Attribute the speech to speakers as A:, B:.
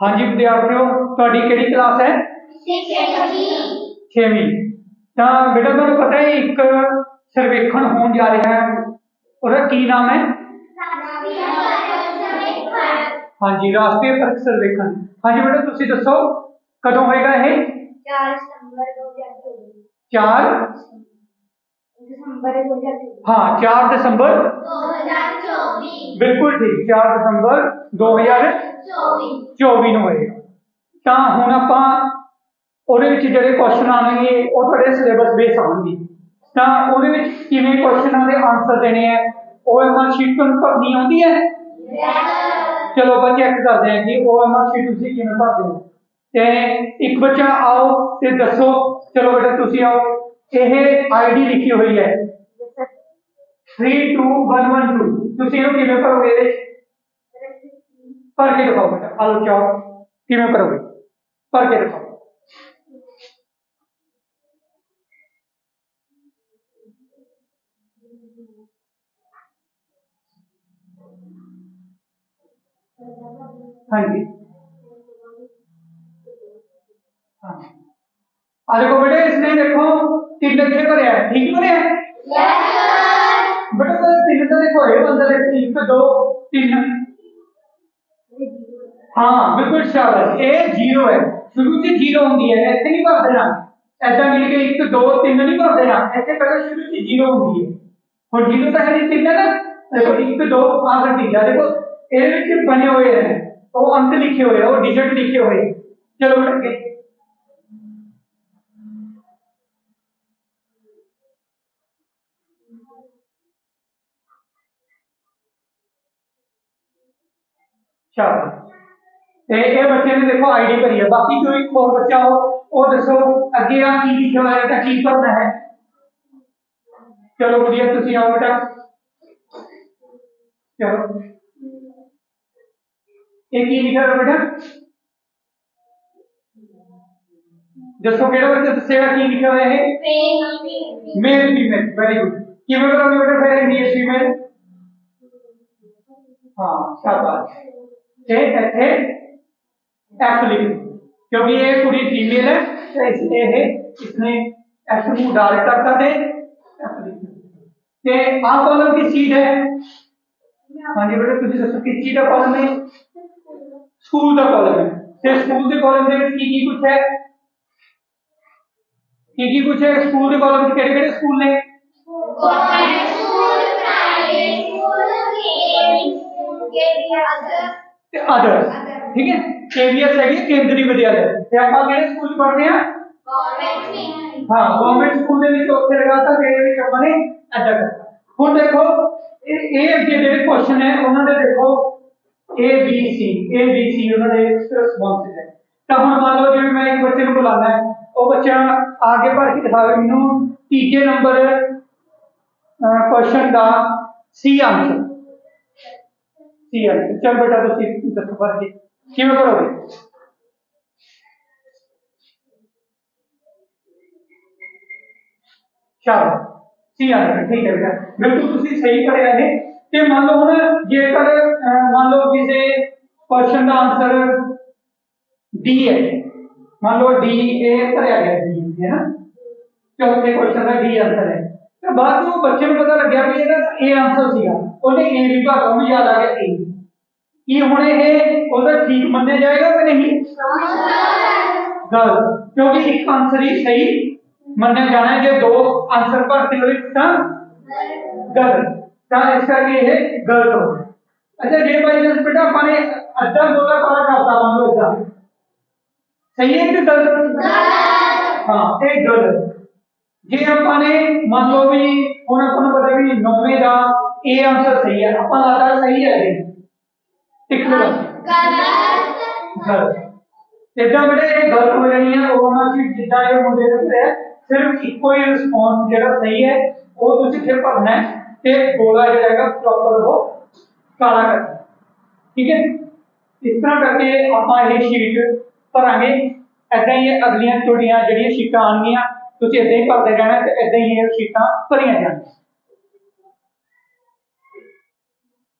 A: ਹਾਂਜੀ ਵਿਦਿਆਰਥੀਓ ਤੁਹਾਡੀ ਕਿਹੜੀ ਕਲਾਸ ਹੈ 6ਵੀਂ ਤਾਂ ਬੇਟਾ ਤੁਹਾਨੂੰ ਪਤਾ ਹੈ ਇੱਕ ਸਰਵੇਖਣ ਹੋਣ ਜਾ ਰਿਹਾ ਹੈ ਉਹਦਾ ਕੀ ਨਾਮ ਹੈ ਹਾਂਜੀ ਰਾਸ਼ਟਰੀ ਪਰਖ ਸਰਵੇਖਣ ਹਾਂਜੀ ਬੇਟਾ ਤੁਸੀਂ ਦੱਸੋ ਕਦੋਂ ਹੋਏਗਾ ਇਹ
B: 4 ਸਤੰਬਰ 2024
A: 4
B: ਦਸੰਬਰ 2024
A: ਹਾਂ 4 ਦਸੰਬਰ
B: 2024
A: ਬਿਲਕੁਲ ਠੀਕ 4 ਦਸੰਬਰ 2024 ਨੂੰ ਹੋਏਗਾ। ਤਾਂ ਹੁਣ ਆਪਾਂ ਉਹਦੇ ਵਿੱਚ ਜਿਹੜੇ ਕੁਐਸਚਨ ਆਣਗੇ ਉਹ ਤੁਹਾਡੇ ਸਿਲੇਬਸ ਬੇਸ ਆਉਣਗੇ। ਤਾਂ ਉਹਦੇ ਵਿੱਚ ਕਿਵੇਂ ਕੁਐਸਚਨਾਂ ਦੇ ਆਨਸਰ ਦੇਣੇ ਆ? ਉਹ ਐਮਆਰ ਸ਼ੀਟ ਤੁਹਾਨੂੰ ਭਰਨੀ ਆਉਂਦੀ ਹੈ? ਚਲੋ ਆਪਾਂ ਚੈੱਕ ਕਰਦੇ ਹਾਂ ਕਿ ਉਹ ਐਮਆਰ ਸ਼ੀਟ ਤੁਸੀਂ ਕਿਵੇਂ ਭਰਦੇ ਹੋ। ਤੇ ਇੱਕ ਬੱਚਾ ਆਓ ਤੇ ਦੱਸੋ। ਚਲੋ ਬੇਟਾ ਤੁਸੀਂ ਆਓ। ਇਹ ਆਈਡੀ ਲਿਖੀ ਹੋਈ ਹੈ। 32112 दूसरी के पेपर हो गए के दिखाओ बेटा आलू दिखाओ हाँ जी हाँ देखो बेटे इसने देखो तीन दिन पर है ठीक बने है बेटा सर तीन तो देखो है बंदर है एक पे दो, तीन। हाँ बिल्कुल शाबाश। ए ज़ीरो है। शुरू से ज़ीरो होंगी है। ऐसे नहीं भर देना। ऐसा नहीं कि एक पे दो, तीन नहीं भर देना। ऐसे पहले शुरू से ज़ीरो होंगी है। और ज़ीरो तो है तीन ना? देखो, एक पे दो आंसर तीन। देखो ए के बने हुए हैं। तो अंत लिखे हुए हैं और डिजिट लिखे हुए चलो बेटा शाबाश बच्चे ने देखो आईडी करी है। बाकी जो एक और बच्चा हो और दसो अगे की लिखा है की करना तो है। चलो बढ़िया आओ बेटा। चलो। ये की लिखा बेटा। दसो केड़ा बच्चे दसेगा की लिखा है? मेल फीमेल वेरी गुड किवें करोगे बेटा? फिर इंग्लिश फीमेल हाँ, शाबाश। ये ਇੱਥੇ एफ लिख दो क्योंकि ये पूरी फीमेल है तो इसलिए ये इसने एफ को डायरेक्ट करता थे एफ लिख दो ते आ कॉलम किस चीज है हाँ जी बेटा ਤੁਸੀਂ ਦੱਸੋ ਕਿਸ ਚੀਜ਼ ਦਾ ਕਾਲਮ ਹੈ ਸਕੂਲ ਦਾ ਕਾਲਮ ਹੈ ਤੇ ਸਕੂਲ ਦੇ ਕਾਲਮ ਦੇ ਵਿੱਚ ਕੀ ਕੀ ਕੁਝ ਹੈ ਕੀ ਕੀ ਕੁਝ ਹੈ ਸਕੂਲ ਦੇ ਕਾਲਮ ਵਿੱਚ ਕਿਹੜੇ ਕਿਹੜੇ ਸਕੂਲ ਨੇ ਤੇ ਅਦਰ ਠੀਕ ਹੈ? ਕੇਵੀਐਸ ਹੈਗੀ ਕੇਂਦਰੀ ਵਿਦਿਆਲਿਆ। ਤੇ ਆਪਾਂ ਕਿਹੜੇ ਸਕੂਲ 'ਚ ਪੜ੍ਹਦੇ ਹਾਂ? ਹਾਂ ਗਵਰਨਮੈਂਟ ਸਕੂਲ ਦੇ ਵਿੱਚ ਉੱਥੇ ਲਗਾਤਾ ਤੇ ਇਹਦੇ ਵਿੱਚ ਆਪਾਂ ਨੇ ਕਰਤਾ। ਹੁਣ ਦੇਖੋ ਇਹ ਇਹ ਅੱਗੇ ਜਿਹੜੇ ਕੁਐਸਚਨ ਹੈ ਉਹਨਾਂ ਦੇ ਦੇਖੋ A B C A B C ਉਹਨਾਂ ਦੇ ਰਿਸਪੌਂਸ ਹੈ ਤਾਂ ਹੁਣ ਮੰਨ ਲਓ ਜਿਵੇਂ ਮੈਂ ਇੱਕ ਬੱਚੇ ਨੂੰ ਬੁਲਾਣਾ ਹੈ ਉਹ ਬੱਚਾ ਆਗੇ ਭਰ ਕੇ ਦਿਖਾਵੇ ਮੈਨੂੰ ਤੀਜੇ ਨੰਬਰ ਕੁਐਸਚਨ ਦਾ ਸੀ ਆਨਸਰ ਸੀ ਆਨਸਰ ਚਲ ਬੇਟਾ ਤੁਸੀਂ ਦੱਸੋ ਭਰ ਕੇ ਕਿਵੇਂ ਕਰੋਗੇ ਸ਼ਾਬਾਸ਼ ਸੀ ਆਨਸਰ ਠੀਕ ਹੈ ਬੇਟਾ ਬਿਲਕੁਲ ਤੁਸੀਂ ਸਹੀ ਕਰਿਆ ਇਹ ਤੇ ਮੰਨ ਲਓ ਹੁਣ ਜੇਕਰ ਅਹ, ਮੰਨ ਲਓ ਕਿਸੇ ਕੁਐਸਚਨ ਦਾ ਆਨਸਰ ਡੀ ਹੈ ਮੰਨ ਲਓ ਡੀ ਇਹ ਭਰਿਆ ਗਿਆ ਡੀ ਹੈ ਨਾ ਚੌਥੇ ਕੁਐਸਚਨ ਦਾ ਡੀ ਆਨਸਰ ਹੈ ਤੇ ਬਾਅਦ ਨੂੰ ਬੱਚੇ ਨੂੰ ਪਤਾ ਲੱਗਿਆ ਵੀ ਇਹਦਾ ਇਹ ਆਨਸਰ ਸੀਗਾ ਉਹਨੇ ਏ ਵੀ ਭਰਤਾ ਉਹਨੂੰ ਯਾਦ ਆ ਗਿਆ ਏ ਕੀ ਹੁਣ ਇਹ ਉਹਦਾ ਠੀਕ ਮੰਨਿਆ ਜਾਏਗਾ ਕਿ ਨਹੀਂ ਗਲਤ ਕਿਉਂਕਿ ਇੱਕ ਆਨਸਰ ਹੀ ਸਹੀ ਮੰਨਿਆ ਜਾਣਾ ਹੈ ਜੇ ਦੋ ਆਨਸਰ ਭਰਤੇ ਹੋਏ ਤਾਂ ਗਲਤ ਤਾਂ ਇਸ ਕਰਕੇ ਇਹ ਗਲਤ ਹੋ ਗਿਆ ਅੱਛਾ ਜੇ ਬਾਈ ਜਸ ਬੇਟਾ ਆਪਾਂ ਨੇ ਅੱਧਾ ਗੋਲਾ ਕਾਲਾ ਕਰਤਾ ਮੰਨ ਲਓ ਇਦਾਂ ਸਹੀ ਹੈ ਕਿ ਗਲਤ ਹਾਂ ਇਹ ਗਲਤ ਜੇ ਆਪਾਂ ਨੇ ਮੰਨ ਲਓ ਵੀ ਹੁਣ ਆਪਾਂ ਨੂੰ ਪਤਾ ਵੀ 9ਵੇਂ ਦਾ ਇਹ ਆਨਸਰ ਸਹੀ ਹੈ ਆਪਾਂ ਲਾਤਾ ਸਹੀ ਹੈ ਇਹ ਟਿਕ ਲਗਾ ਗਲਤ ਇਦਾਂ ਬੇਟੇ ਇਹ ਗਲਤ ਹੋ ਜਾਣੀ ਹੈ ਉਹ ਉਹਨਾਂ ਸੀ ਜਿੱਦਾਂ ਇਹ ਮੁੰਡੇ ਨੇ ਭਰਿਆ ਸਿਰਫ ਇੱਕੋ ਹੀ ਰਿਸਪੌਂਸ ਜਿਹੜਾ ਸਹੀ ਹੈ ਉਹ ਤੁਸੀਂ ਫਿਰ ਭਰਨਾ ਹੈ ਤੇ ਗੋਲਾ ਜਿਹੜਾ ਹੈਗਾ ਪ੍ਰੋਪਰ ਉਹ ਕਾਲਾ ਕਰਨਾ ਠੀਕ ਹੈ ਇਸ ਤਰ੍ਹਾਂ ਕਰਕੇ ਆਪਾਂ ਇਹ ਸ਼ੀਟ ਭਰਾਂਗੇ ਏਦਾਂ ਹੀ ਇਹ ਅਗਲੀਆਂ ਛੋਟੀਆਂ ਜਿਹੜੀਆਂ ਸ਼ੀਟਾਂ ਆਉਣਗੀਆਂ ਤੁਸੀਂ ਏਦਾਂ ਹੀ ਭਰਦੇ ਜਾਣਾ ਤੇ ਏਦਾਂ ਹੀ ਇਹ ਸ਼ੀਟਾਂ ਭਰੀਆਂ ਜਾਣਗੀਆਂ।